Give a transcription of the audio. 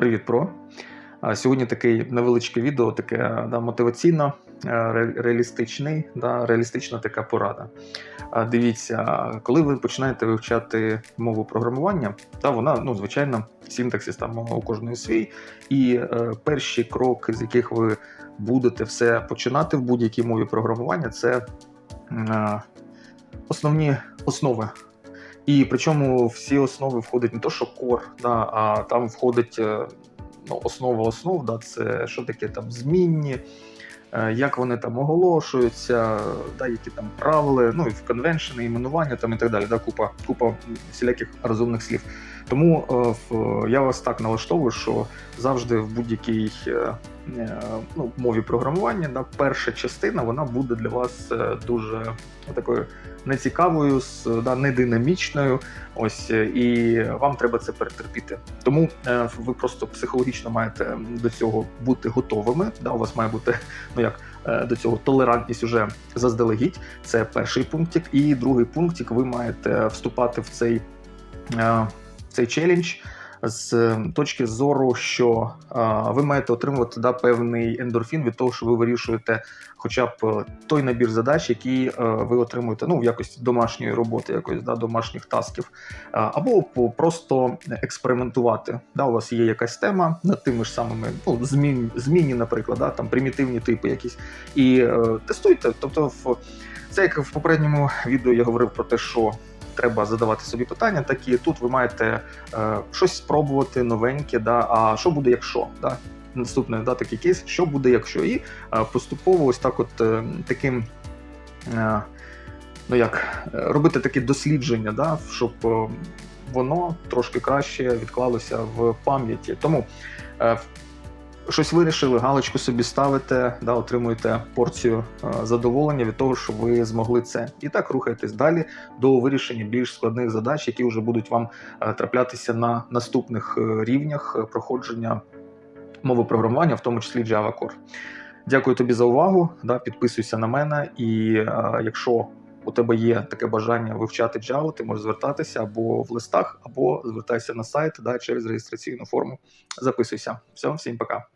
Привіт, про. Сьогодні таке невеличке відео, таке да, мотиваційно, е, реалістичний, да, реалістична така порада. Дивіться, коли ви починаєте вивчати мову програмування, та вона, ну, звичайно, синтаксис там у кожної свій. І е, перші кроки, з яких ви будете все починати в будь-якій мові програмування, це е, основні основи. І причому всі основи входить не то, що кор, да, а там входить е, ну, основа основ, да, це що таке там змінні, е, як вони там оголошуються, да, які там правила, ну і в конвеншени, іменування там і так далі. Да, купа, купа всіляких розумних слів. Тому е, я вас так налаштовую, що завжди в будь-якій е, ну, мові програмування да, перша частина вона буде для вас е, дуже такою нецікавою, да, нединамічною. Ось е, і вам треба це перетерпіти. Тому е, ви просто психологічно маєте до цього бути готовими. Да, у вас має бути ну як е, до цього толерантність уже заздалегідь. Це перший пунктик. І другий пунктик, ви маєте вступати в цей, е, цей челендж. З точки зору, що ви маєте отримувати да, певний ендорфін від того, що ви вирішуєте хоча б е, той набір задач, які е, ви отримуєте ну, в якості домашньої роботи, якось да, домашніх тасків, або просто експериментувати. Да, у вас є якась тема над тими ж самими ну, змін, змінні, наприклад, да, там примітивні типи якісь, і е, тестуйте. Тобто, в це як в попередньому відео я говорив про те, що. Треба задавати собі питання, так і тут ви маєте е, щось спробувати новеньке, да, а що буде, якщо? Да? Наступний да, такий кейс, що буде, якщо? І е, поступово ось так, от е, таким. Е, ну як робити таке дослідження, да, щоб е, воно трошки краще відклалося в пам'яті. Тому е, щось вирішили, галочку собі ставите, да, отримуєте порцію е, задоволення від того, що ви змогли це. І так рухаєтесь далі до вирішення більш складних задач, які вже будуть вам е, траплятися на наступних е, рівнях проходження мови програмування, в тому числі Java Core. Дякую тобі за увагу. Да, підписуйся на мене, і е, якщо у тебе є таке бажання вивчати Java, ти можеш звертатися або в листах, або звертайся на сайт да, через реєстраційну форму. Записуйся. Все, всім пока.